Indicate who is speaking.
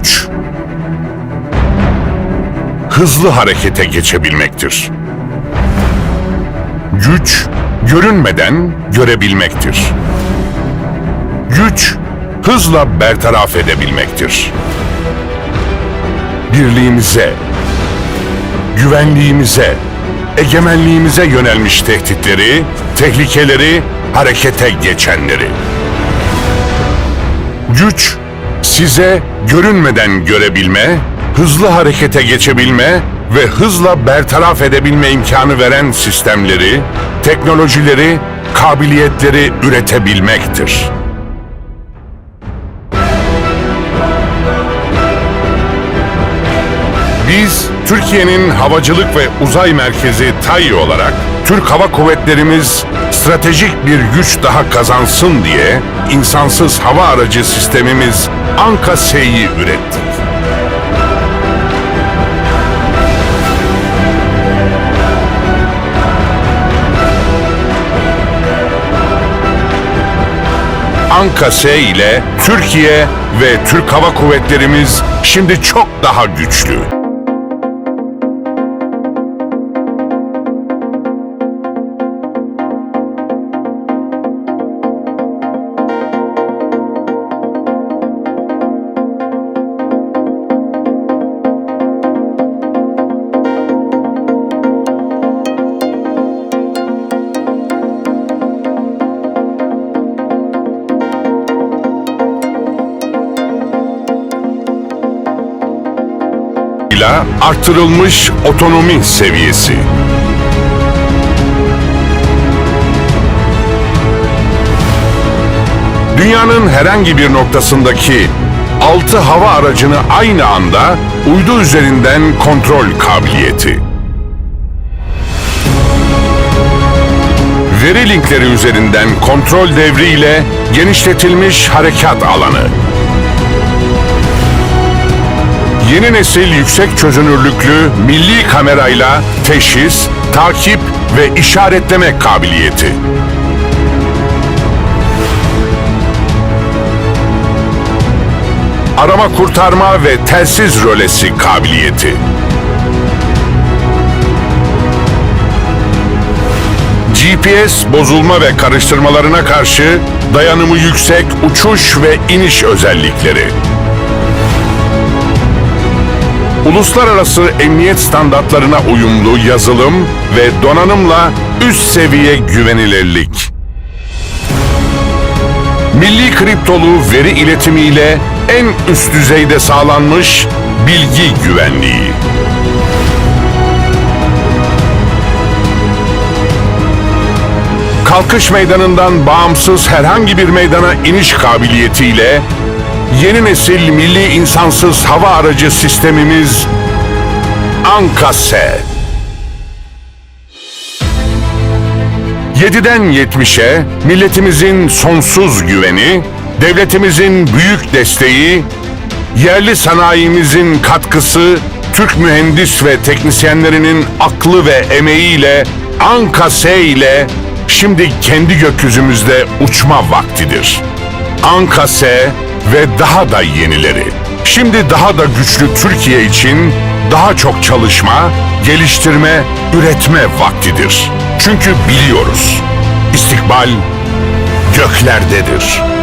Speaker 1: Güç, hızlı harekete geçebilmektir. Güç, görünmeden görebilmektir. Güç, hızla bertaraf edebilmektir. Birliğimize, güvenliğimize, egemenliğimize yönelmiş tehditleri, tehlikeleri, harekete geçenleri. Güç, size görünmeden görebilme, hızlı harekete geçebilme ve hızla bertaraf edebilme imkanı veren sistemleri, teknolojileri, kabiliyetleri üretebilmektir. Biz Türkiye'nin havacılık ve uzay merkezi TAI olarak Türk Hava Kuvvetlerimiz stratejik bir güç daha kazansın diye insansız hava aracı sistemimiz Anka-S'yi ürettik. Anka-S ile Türkiye ve Türk Hava Kuvvetlerimiz şimdi çok daha güçlü. İle artırılmış otonomi seviyesi. Dünyanın herhangi bir noktasındaki 6 hava aracını aynı anda uydu üzerinden kontrol kabiliyeti. Veri linkleri üzerinden kontrol devriyle genişletilmiş harekat alanı. Yeni nesil yüksek çözünürlüklü milli kamerayla teşhis, takip ve işaretleme kabiliyeti. Arama kurtarma ve telsiz rölesi kabiliyeti. GPS bozulma ve karıştırmalarına karşı dayanımı yüksek uçuş ve iniş özellikleri. Uluslararası emniyet standartlarına uyumlu yazılım ve donanımla üst seviye güvenilirlik. Milli kriptolu veri iletimiyle en üst düzeyde sağlanmış bilgi güvenliği. Kalkış meydanından bağımsız herhangi bir meydana iniş kabiliyetiyle yeni nesil milli insansız hava aracı sistemimiz Ankase. 7'den 70'e milletimizin sonsuz güveni, devletimizin büyük desteği, yerli sanayimizin katkısı, Türk mühendis ve teknisyenlerinin aklı ve emeğiyle Ankase ile şimdi kendi gökyüzümüzde uçma vaktidir. Ankase ve daha da yenileri. Şimdi daha da güçlü Türkiye için daha çok çalışma, geliştirme, üretme vaktidir. Çünkü biliyoruz, istikbal göklerdedir.